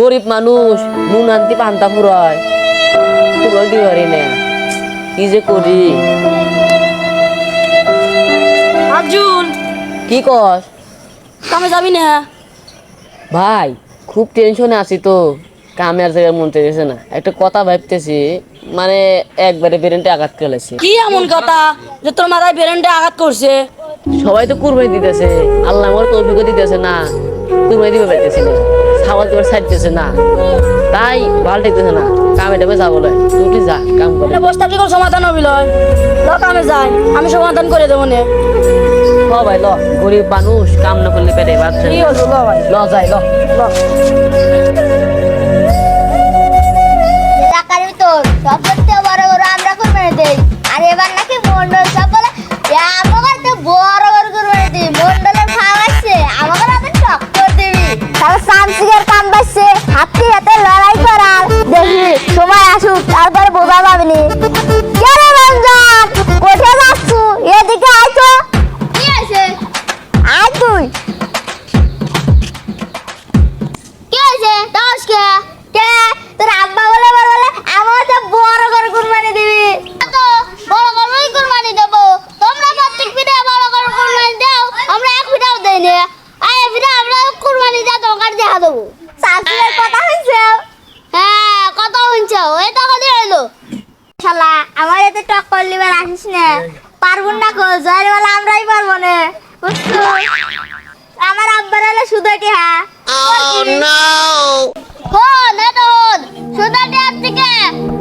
গরিব মানুষ নুন আনতে পান্তা ফুরায়। ফুরাই দিতে পারি না কি যে করি? আজুল কি কস? কামে যাবি না? ভাই খুব টেনশনে আছি তো। কামে আর জায়গায় মন চাইছে না। একটা কথা ভাবতেছি মানে একবারে বেরেন্টে আঘাত খেলেছে কি এমন কথা? যে তোর মাথায় বেরেন্টে আঘাত করছে? সবাই তো কুরবানি দিতেছে। আল্লাহ আমার তৌফিক দিতেছে না। কুরবানি দিবে পাইতেছে না। খাবার দিবার ছাড়তেছে না। তাই ভালো দেখতেছে না। কামে টামে যাব লয় তুই যা কাম করে। বসে থাকলে কোনো সমাধান হবি লয়? ল কামে যাই। আমি সমাধান করে দেবো নে। ল ভাই ল। গরিব মানুষ কাম না করলে পেটে বাচ্চা কি হলো ল ভাই? ল যাই ল। ল। টাকার ভিতর সব করতে বড় বড় আমরা কোরবানি দেই। আর এবার নাকি মন্ডল সব বলে আমাকে তো বড় বড় কোরবানি দিই মন্ডলের খাওয়াচ্ছে আমাকে আপনি টক্কর দিবি। তাহলে সামসিকের বাজছে হাতে হাতে লড়াই করার। দেখি সময় আসুক তারপরে বোঝা পাবিনি কে রে রমজান কোথায় যাচ্ছ? এদিকে আয় তো। কি আছে আয় তুই। কি হয়েছে? দশ কে? কে? তোর আব্বা বলে বলে বলে আমার তো বড় করে কুরবানি দিবি। তো বড় করেই কুরবানি দেব। তোমরা প্রত্যেক পিঠে বড় করে কুরবানি দাও আমরা এক পিঠাও দেই না আয় পিঠে আমরা কুরবানি যা দরকার দেখা দেবো। শাশুড়ির কথা হইছে। হ্যাঁ কথা হইছে। ওই তো কথা হইল। শালা আমার এতে টক করলি বার আসিস না। পারব না কো জয়ের বেলা আমরাই পারব না। বুঝছ? আমার আব্বার হলো সুদাটি হ্যাঁ oh, হন এটা হন। সুদাটি আর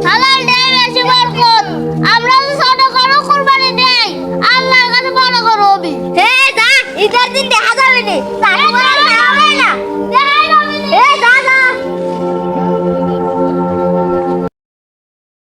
হালাল নেই বেশি বরকত। আমরা তো ছোট করো কুরবানি দেই। আল্লাহর কাছে বড় করো আমি হে যা ঈদের দিন দেখা যাবে না।